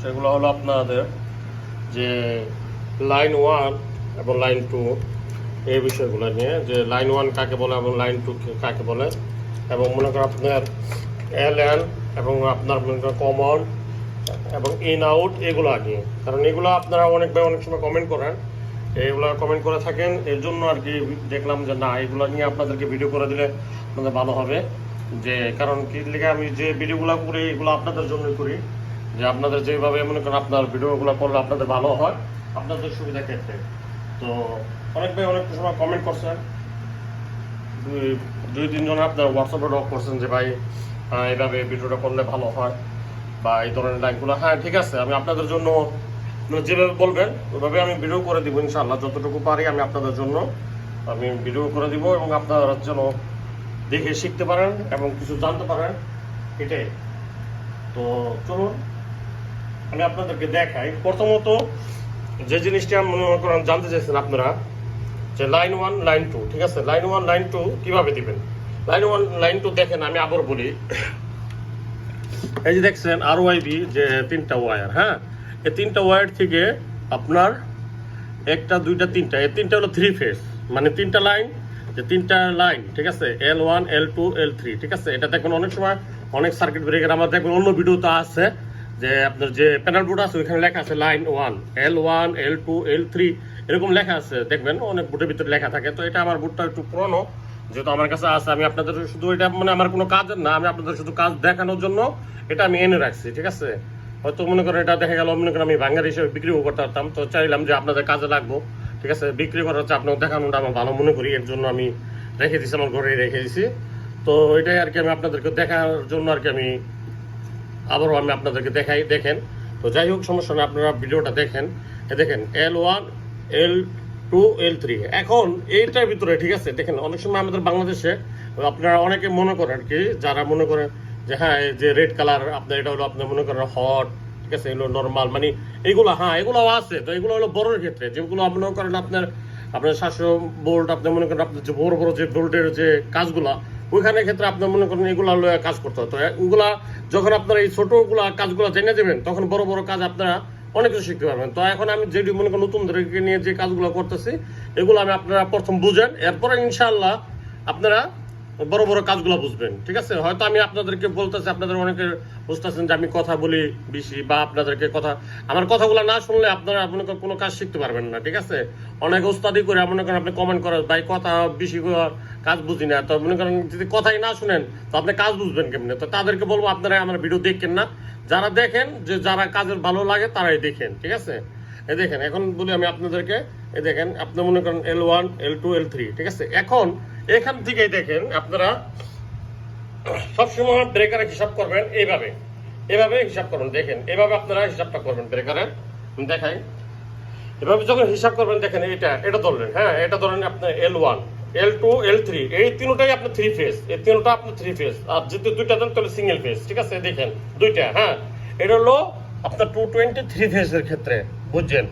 সেগুলো হলো আপনাদের যে লাইন ওয়ান এবং লাইন টু, এই বিষয়গুলো নিয়ে, যে লাইন ওয়ান কাকে বলে এবং লাইন টু কাকে বলে, এবং মনে করেন আপনার এল এন এবং আপনার মনে করেন কমন এবং ইন আউট, এগুলো নিয়ে কারণ এগুলো আপনারা অনেক ভাই অনেক সময় কমেন্ট করেন এইগুলো কমেন্ট করে থাকেন, এর জন্য আর কি দেখলাম যে না, এগুলো নিয়ে আপনাদেরকে ভিডিও করে দিলে আপনাদের ভালো হবে। যে, কারণ কি লিখে আমি যে ভিডিওগুলো করি, এগুলো আপনাদের জন্যই করি। যে আপনাদের যেভাবে মনে করেন আপনার ভিডিওগুলো করলে আপনাদের ভালো হয় আপনাদের সুবিধা ক্ষেত্রে। তো অনেক ভাই অনেক সময় কমেন্ট করছেন দুই দুই তিনজন আপনার হোয়াটসঅ্যাপে ডক করছেন যে ভাই আহ, এইভাবে ভিডিওটা করলে ভালো হয় বা এই ধরনের লাইনগুলো হ্যাঁ ঠিক আছে আমি আপনাদের জন্য যেভাবে বলবেন ওইভাবে আমি ভিডিও করে দিব ইনশাল্লাহ যতটুকু পারি আমি আপনাদের জন্য আমি ভিডিও করে দিব এবং আপনারা যেন দেখে শিখতে পারেন এবং কিছু জানতে পারেন। এটাই। তো চলুন আমি আপনাদেরকে দেখাই। প্রথমত, যে জিনিসটা মনে করেন জানতে চাইছেন আপনারা, যে লাইন ওয়ান লাইন টু ঠিক আছে? লাইন ওয়ান লাইন টু কীভাবে দিবেন? লাইন ওয়ান লাইন টু দেখেন, আমি আবার বলি। এই যে দেখছেন আর ওয়াইবি যে তিনটা ওয়্যার হ্যাঁ? এই তিনটা ওয়্যার থেকে আপনার একটা, দুইটা, তিনটা, এই তিনটা হলো থ্রি ফেজ মানে তিনটা লাইন যে তিনটা লাইন ঠিক আছে? L one L two L three ঠিক আছে? এটা দেখবেন অনেক সময় অনেক সার্কিট ব্রেকার আমার দেখবেন অন্য ভিডিওতে আছে। যে আপনার যে প্যানেল বোর্ড আছে, ওইখানে লেখা আছে line one L one L two L three এরকম লেখা আছে। দেখবেন অনেক বোর্ডের ভিতরে লেখা থাকে। তো এটা আমার বোর্ডটা একটু পুরনো, যেহেতু আমার কাছে আছে, আমি আপনাদের শুধু এটা মানে আমার কোনো কাজের না, আমি আপনাদের শুধু কাজ দেখানোর জন্য এটা আমি এনে রাখছি, ঠিক আছে? হয়তো মনে করেন এটা দেখা গেল, মনে করেন আমি ভাঙ্গার হিসেবে বিক্রিও করতে পারতাম, তো চাইলাম যে আপনাদের কাজে লাগবো, ঠিক আছে? বিক্রি করার হচ্ছে আপনাকে দেখানোটা আমার ভালো মনে করি, এর জন্য আমি রেখে দিছি, আমার ঘরে রেখে দিছি। তো এটাই আর কি আমি আপনাদেরকে দেখার জন্য আর কি আমি আবারও আমি আপনাদেরকে দেখাই, দেখেন। তো যাই হোক, সমস্যা নেই, আপনারা ভিডিওটা দেখেন। দেখেন L one L two L three এখন এইটার ভিতরে, ঠিক আছে, দেখেন, অনেক সময় আমাদের বাংলাদেশে, আপনারা অনেকে মনে করেন কি, যারা মনে করেন যে হ্যাঁ যে রেড কালার আপনার এটা হলো আপনার মনে করেন হট ঠিক আছে, এগুলো নর্মাল মানে এগুলো হ্যাঁ এগুলোও আছে, তো এগুলো হলো বড়োর ক্ষেত্রে, যেগুলো মনে করেন আপনার আপনার সাতশো বোল্ট আপনি মনে করেন আপনার যে বড় বড় যে বোল্টের যে কাজগুলা ওইখানে ক্ষেত্রে আপনার মনে করেন এগুলা কাজ করতে হয়। তো এগুলা যখন আপনারা এই ছোটগুলা কাজগুলো জেনে দেবেন তখন বড় বড় কাজ আপনারা অনেক কিছু শিখতে পারবেন। তো এখন আমি যেটি মনে করেন নতুনদেরকে নিয়ে যে কাজগুলো করতেছি, এগুলো আমি আপনারা প্রথম বুঝেন। এরপরে ইনশাল্লাহ আপনারা বড় বড় কাজগুলো বুঝবেন, ঠিক আছে? হয়তো আমি আপনাদেরকে বলতেছি, আপনাদের অনেকে বুঝতেছেন যে আমি কথা বলি বেশি বা আপনাদেরকে কথা, আমার কথাগুলো না শুনলে আপনারা মনে করেন কোনো কাজ শিখতে পারবেন না, ঠিক আছে? অনেক ওস্তাদি করে মনে করেন আপনি কমেন্ট করেন, ভাই, কথা বেশি কাজ বুঝি না। তো মনে করেন যদি কথাই না শুনেন, তো আপনি কাজ বুঝবেন কেমনে? তো তাদেরকে বলব আপনারা আমার ভিডিও দেখেন না। যারা দেখেন, যে যারা কাজের ভালো লাগে, তারাই দেখেন, ঠিক আছে? এই দেখেন, এখন বলি আমি আপনাদেরকে এই দেখেন, আপনি মনে করেন L one L two L three ঠিক আছে? এখন এখান থেকেই দেখেন আপনারা, সবসময় ব্রেকারের হিসাব করবেন এইভাবে। এভাবে হিসাব করবেন দেখেন, এভাবে আপনারা হিসাবটা করবেন ব্রেকারের দেখাই। এভাবে যখন হিসাব করবেন, দেখেন এটা এটা ধরলেন হ্যাঁ এটা ধরেন আপনার L one L two L three এই তিনটাই আপনার থ্রি ফেজ এই তিনটা আপনার থ্রি ফেজ আর যদি দুইটা দেন, তাহলে সিঙ্গেল ফেজ ঠিক আছে? দেখেন, দুইটা হ্যাঁ এটা হলো আপনার টু টোয়েন্টি থ্রি ফেজের ক্ষেত্রে, বুঝছেন?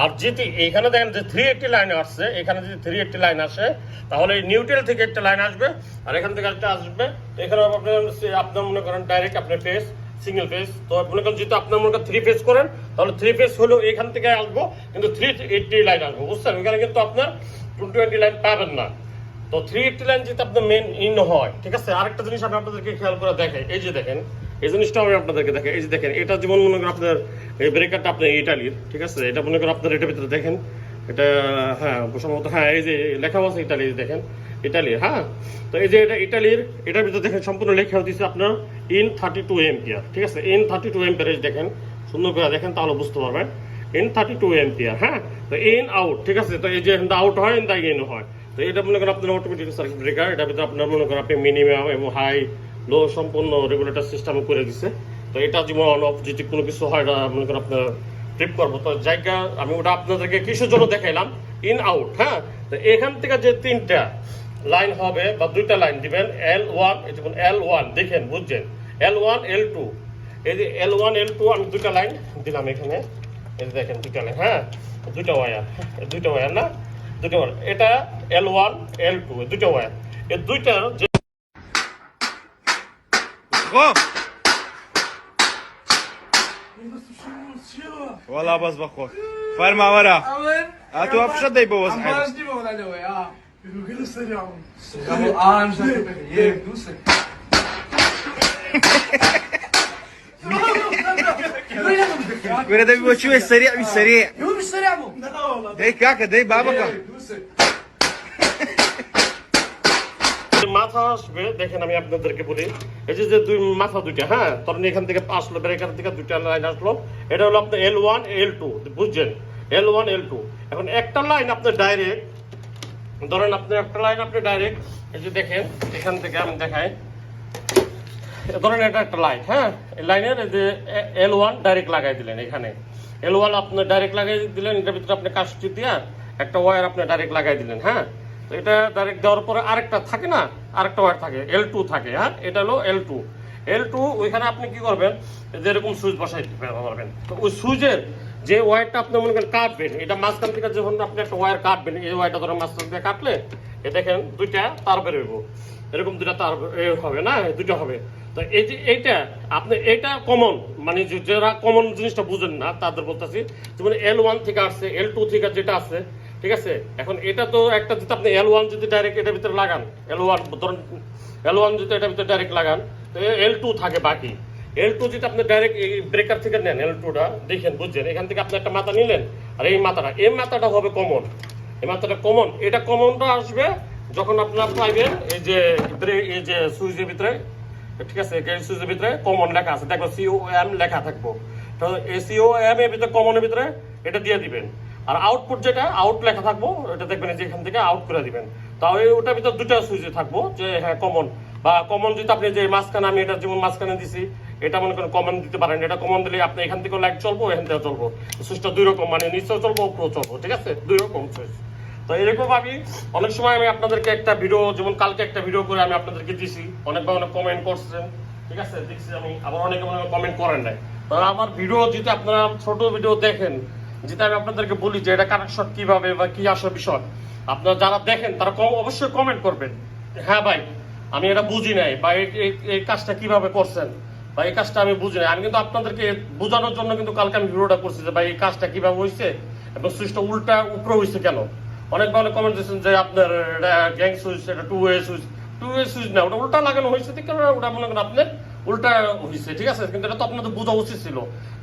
আর যদি এইখানে দেখেন যে থ্রি এইটটি লাইন আসছে, এখানে যদি থ্রি এইটটি লাইন আসে, তাহলে নিউট্রাল থেকে একটা লাইন আসবে, আর এখান থেকে একটা আসবে। এখানে আপনার আপনার মনে করেন ডাইরেক্ট আপনার ফেস সিঙ্গেল ফেস তো মনে করেন যেহেতু আপনার মনে করেন থ্রি ফেস করেন, তাহলে থ্রি ফেস হলেও এখান থেকে আসব, কিন্তু থ্রি এইটটি লাইন আসব, বুঝছেন? এখানে কিন্তু আপনার টু টোয়েন্টি লাইন পাবেন না। তো থ্রি এইটটি লাইন যদি আপনার মেন ইন হয়, ঠিক আছে? আরেকটা জিনিস আমি আপনাদেরকে খেয়াল করে দেখাই, এই যে দেখেন এই জিনিসটা আমি আপনাদেরকে দেখাই এই যে দেখেন, এটা যেমন মনে করেন আপনার এই ব্রেকারটা আপনার ইটালির ঠিক আছে? এটা মনে করেন আপনার এটার ভিতরে দেখেন, এটা হ্যাঁ সম্ভবত হ্যাঁ এই যে লেখা আছে ইটালি দেখেন ইটালির হ্যাঁ? তো এই যে এটা ইটালির এটার ভিতরে দেখেন, সম্পূর্ণ লেখা হতেছে আপনার ইন থার্টি টু এমপিয়ার ঠিক আছে? ইন থার্টি টু এমপিয়ার দেখেন, সুন্দর করে দেখেন তাহলে বুঝতে পারবেন। ইন থার্টি টু এমপিয়ার হ্যাঁ? তো ইন আউট ঠিক আছে? তো এই যে আউট হয় ইন দা ইন হয়। তো এটা মনে করেন আপনার অটোমেটিক সার্কিট ব্রেকার এটার ভিতরে আপনার মনে করেন আপনি মিনিমাম এবং হাই লো সম্পূর্ণ রেগুলেটর সিস্টেম করে দিছে। তো এটা যেমন অন অফ যদি কোনো কিছু হয় এটা মনে করেন আপনার ট্রিপ করব। তো জায়গা, আমি ওটা আপনাদেরকে কিসের জন্য দেখাইলাম। ইন আউট হ্যাঁ? তো এখান থেকে যে তিনটা লাইন হবে বা দুইটা লাইন দিবেন এল ওয়ান যেমন এল ওয়ান দেখেন, বুঝছেন? এল ওয়ান এল টু এই যে এল ওয়ান এল টু আমি দুইটা লাইন দিলাম এখানে। এই যে দেখেন, দুইটা লাইন হ্যাঁ? দুইটা ওয়ার দুইটা ওয়ার না? দুইটা ওয়ার এটা এল ওয়ান এল টু দুইটা ওয়ার এই দুইটার خواب والله بس بخور فرما ورا هاتوا افشا دي بوز حلو كوري ده بيبقى شويه سريع مش سريع هو مش سريع بو ده كاكا ده بابكا মাথা আসবে, দেখেন আমি আপনাদেরকে বলি, এই যে যে দুই মাথা দুইটা হ্যাঁ ধরেন এখান থেকে আসলো এখান থেকে দুইটা লাইন আসলো, এটা হলো আপনার এল ওয়ান এল টু বুঝছেন? এল ওয়ান এল টু এখন একটা লাইন আপনার ডাইরেক্ট ধরেন আপনি একটা লাইন আপনি ডাইরেক্ট এই যে দেখেন, এখান থেকে আমি দেখাই, ধরেন এটা একটা লাইন হ্যাঁ লাইনের এই যে এল ওয়ান ডাইরেক্ট লাগাই দিলেন এখানে। এল ওয়ান আপনি ডাইরেক্ট লাগাই দিলেন, এটার ভিতরে আপনি কাজটি দিয়ে একটা ওয়্যার আপনি ডাইরেক্ট লাগাই দিলেন হ্যাঁ। এটা ডাইরেক্ট দেওয়ার পরে আরেকটা থাকে না? আরেকটা ওয়্যার থাকে এল টু থাকে হ্যাঁ? এটা হলো এল টু এল টু ওইখানে আপনি কি করবেন? যেরকম সুইচ বসাই পারবেন তো ওই সুইচের যে ওয়্যারটা আপনি মনে করেন কাটবেন, এটা মাঝখান থেকে যখন আপনি একটা ওয়্যার কাটবেন, এই ওয়্যারটা ধরেন মাঝখান থেকে কাটলে, এ দেখেন দুইটা তার বেরোবো এরকম দুটা তার হবে না? দুটো হবে। তো এই যে এইটা, আপনি এটা কমন মানে যারা কমন জিনিসটা বুঝেন না, তাদের বলতেছি, যেমন এল ওয়ান থেকে আসছে এল টু থেকে যেটা আছে ঠিক আছে? এখন এটা তো একটা যদি আপনি এল ওয়ান যদি ডাইরেক্ট এটার ভিতরে লাগান এল ওয়ান ধরুন এল ওয়ান যদি এটার ভিতরে ডাইরেক্ট লাগান, তো এল টু থাকে বাকি। এল টু যদি আপনি ডাইরেক্ট এই ব্রেকার থেকে নেন এল টুটা দেখেন, বুঝছেন? এখান থেকে আপনি একটা মাথা নিলেন, আর এই মাথাটা এই মাথাটা হবে কমন এই মাথাটা কমন এটা কমনটা আসবে যখন আপনার পাইবেন এই যে এই যে সুইচের ভিতরে, ঠিক আছে? সুইচের ভিতরে কমন লেখা আছে। দেখো সিও এম লেখা থাকব। তো এই সিও এম এর ভিতরে কমনের ভিতরে এটা দিয়ে দিবেন। আর আউটপুট যেটা আউট লেখা থাকব, এটা দেখবেন যে এখান থেকে আউট করে দিবেন। তাও ওটার ভিতরে দুটো সুইচে থাকব, যে হ্যাঁ কমন বা কমন যদি আপনি যে মাঝখানে, আমি এটা যেমন মাঝখানে দিছি, এটা মনে করেন কমন দিতে পারেন। এটা কমন দিলে আপনি এখান থেকে লাইট চলবো, এখান থেকে চলবো। সুইচটা দুই রকম মানে নিচেও চলবো, উপরেও চলবো, ঠিক আছে? দুই রকম সুইচ। তো এরকম আমি অনেক সময় আমি আপনাদেরকে একটা ভিডিও যেমন কালকে একটা ভিডিও করে আমি আপনাদেরকে দিছি। অনেকবার অনেক কমেন্ট করছেন ঠিক আছে? দেখছি আমি, আবার অনেকে মনে কমেন্ট করেন নাই। তো আমার ভিডিও যদি আপনারা ছোট ভিডিও দেখেন যেটা আমি আপনাদেরকে বলি যে এটা কানেকশন কীভাবে বা কি আসে বিষয়। আপনারা যারা দেখেন, তারা অবশ্যই কমেন্ট করবেন হ্যাঁ ভাই, আমি এটা বুঝি নাই বা এই- কাজটা কীভাবে করছেন? বা এই কাজটা আমি বুঝি নাই। আমি কিন্তু আপনাদেরকে বোঝানোর জন্য কিন্তু কালকে আমি ভিডিওটা করছি যে, ভাই, এই কাজটা কীভাবে হয়েছে এবং সুইচটা উল্টা উপরে হয়েছে কেন? অনেক অনেক কমেন্ট দিয়েছেন যে, আপনার এটা গ্যাং সুইচ, এটা two way switch. Two way switch না, ওটা উল্টা লাগানো হয়েছে আছে ওটা মনে করেন আপনার উল্টা হয়েছে ঠিক আছে? কিন্তু এটা তো আপনাদের বোঝা উচিত ছিল।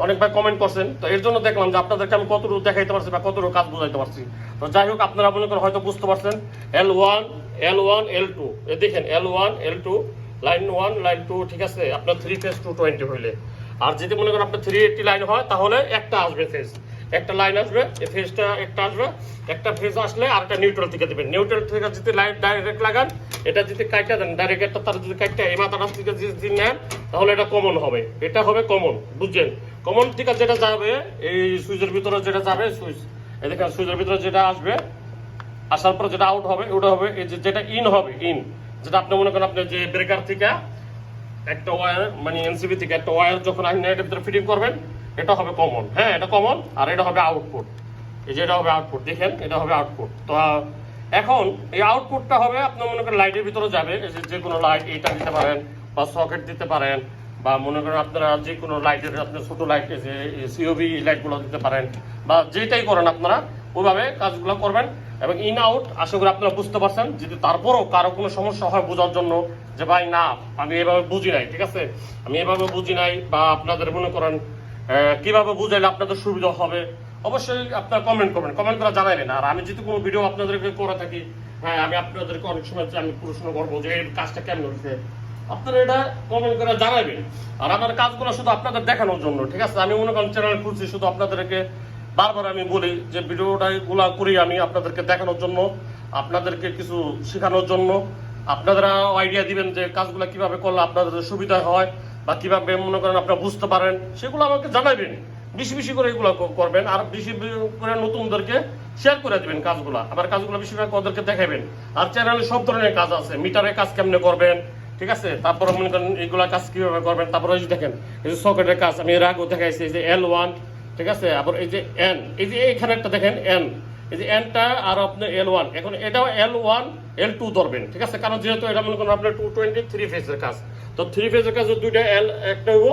অনেক ভাই কমেন্ট করছেন। তো এর জন্য দেখলাম যে আপনাদেরকে আমি কতটুকু দেখাইতে পারছি বা কতটুকু কাজ বোঝাইতে পারছি। তো যাই হোক, আপনারা মনে করেন হয়তো বুঝতে পারছেন L one L one L two এ দেখেন L one L two line one line two ঠিক আছে? আপনার থ্রি ফেজ টু টোয়েন্টি হইলে। আর যদি মনে করেন আপনার থ্রি এইটটি লাইন হয়, তাহলে একটা আসবে ফেজ একটা লাইন আসবে, এই ফেজটা একটা আসবে, একটা ফেজ আসলে আর একটা নিউট্রাল থেকে দেবেন। নিউট্রাল থেকে যদি লাইন ডাইরেক্ট লাগান, এটা যদি কাইটা দেন ডাইরেক্ট একটা তার যদি কাইটা এই মাথাটা থেকে যদি নেন, তাহলে এটা কমন হবে। এটা হবে কমন বুঝছেন? কমন থেকে যেটা যাবে, এই সুইচের ভিতরে যেটা যাবে, সুইচ দেখেন, সুইচের ভিতরে যেটা আসবে, আসার পর যেটা আউট হবে, ওটা হবে এই যেটা ইন হবে ইন যেটা আপনি মনে করেন আপনি যে ব্রেকার থেকে একটা ওয়্যার মানে এনসিবি থেকে একটা ওয়্যার যখন আপনি এটার ভিতরে ফিটিং করবেন, এটা হবে কমন হ্যাঁ এটা কমন আর এটা হবে আউটপুট এই যে এটা হবে আউটপুট দেখেন, এটা হবে আউটপুট তো এখন এই আউটপুটটা হবে আপনার মনে করেন লাইটের ভিতরে যাবে এই যে যে কোনো লাইট এইটা দিতে পারেন, বা সকেট দিতে পারেন, বা মনে করেন আপনারা যে কোনো লাইটের আপনার ছোটো লাইট যে সিওবি লাইটগুলো দিতে পারেন, বা যেটাই করেন আপনারা ওইভাবে কাজগুলো করবেন এবং ইন আউট আশা করি আপনারা বুঝতে পারছেন, যদি তারপরও কারও কোনো সমস্যা হয় বোঝার জন্য যে, ভাই, না, আমি এভাবে বুঝি নাই ঠিক আছে? আমি এভাবে বুঝি নাই বা আপনাদের মনে করেন কীভাবে বুঝাইলে আপনাদের সুবিধা হবে? অবশ্যই আপনারা কমেন্ট করবেন। কমেন্ট করে জানাইলেন আর আমি যদি কোনো ভিডিও আপনাদেরকে করে থাকি হ্যাঁ আমি আপনাদেরকে অনেক সময় আমি প্রশ্ন করব যে, এই কাজটা কেমন হচ্ছে? আপনারা এটা কমেন্ট করে জানাবেন। আর আমার কাজগুলো শুধু আপনাদের দেখানোর জন্য, ঠিক আছে? আমি মনে করেন চ্যানেল খুলছি শুধু আপনাদেরকে বারবার আমি বলি যে ভিডিওটা গুলা করি আমি আপনাদেরকে দেখানোর জন্য, আপনাদেরকে কিছু শেখানোর জন্য। আপনারা আইডিয়া দিবেন যে কাজগুলো কীভাবে করলে আপনাদের সুবিধা হয় বা কীভাবে মনে করেন আপনারা বুঝতে পারেন, সেগুলো আমাকে জানাবেন। বেশি বেশি করে এগুলো করবেন আর বেশি করে নতুনদেরকে শেয়ার করে দিবেন কাজগুলো। আবার কাজগুলো বেশি করে ওদেরকে দেখাবেন। আর চ্যানেলে সব ধরনের কাজ আছে। মিটারের কাজ কেমনে করবেন, ঠিক আছে? তারপরে মনে করেন এইগুলা কাজ কীভাবে করবেন? তারপরে দেখেন, এই সকেটের কাজ, আমি এর আগেও দেখাইছি যে এল ওয়ান ঠিক আছে? আবার এই যে এন এই যে এইখানে একটা দেখেন এন এই যে এনটা আর আপনি এল ওয়ান এখন এটাও এল ওয়ান এল টু ধরবেন, ঠিক আছে? কারণ যেহেতু এটা মনে করেন আপনার টু টোয়েন্টি থ্রি ফেজের কাজ, তো থ্রি ফেজের কাজে দুইটা এল একটা হইব,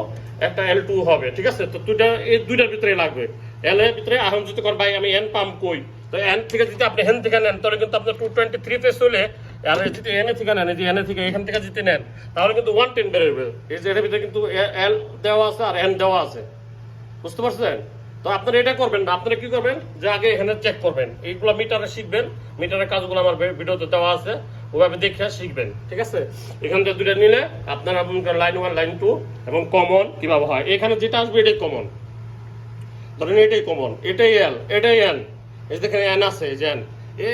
একটা এল টু হবে, ঠিক আছে? তো দুইটা, এই দুইটার ভিতরে লাগবে। এল এর ভিতরে এখন যদি কর ভাই, আমি এন পাম্প কই? তো এন থেকে যদি আপনি হেন থেকে নেন, তাহলে কিন্তু আপনার টু টোয়েন্টি থ্রি ফেজ হলে, আর যদি এনে থেকে নেন, এই যে এনে থেকে এখান থেকে যদি নেন, তাহলে কিন্তু ওয়ান টেন বেরোবে এই যে ভিতরে কিন্তু এল দেওয়া আছে আর এন দেওয়া আছে। বুঝতে পারছেন? তো আপনারা এটা করবেন না, আপনারা কি করবেন? যে আগে এখানে চেক করবেন। এইগুলো মিটারে শিখবেন মিটারের কাজগুলো আমার ভিডিওতে দেওয়া আছে ওভাবে দেখে শিখবেন, ঠিক আছে? এখান থেকে দুটো নিলে আপনারা লাইন ওয়ান লাইন টু এবং কমন কীভাবে হয়। এখানে যেটা আসবে এটাই কমন ধরেন এটাই কমন এটাই এল এটাই এন এই দেখেন এন আছে, এই যে এন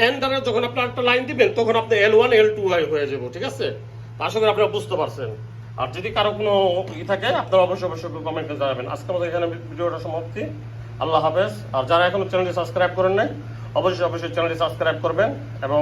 এন দ্বারা যখন আপনার একটা লাইন দিবেন, তখন আপনি এল ওয়ান এল টু হয়ে যাব, ঠিক আছে? আশা করি আপনারা বুঝতে পারছেন। আর যদি কারও কোনো ই থাকে, আপনারা অবশ্যই অবশ্যই কমেন্টে জানাবেন। আজকে আমাদের এখানে ভিডিওটা সমাপ্তি। আল্লাহ হাফেজ। আর যারা এখনও চ্যানেলটি সাবস্ক্রাইব করেন নাই, অবশ্যই অবশ্যই চ্যানেলটি সাবস্ক্রাইব করবেন এবং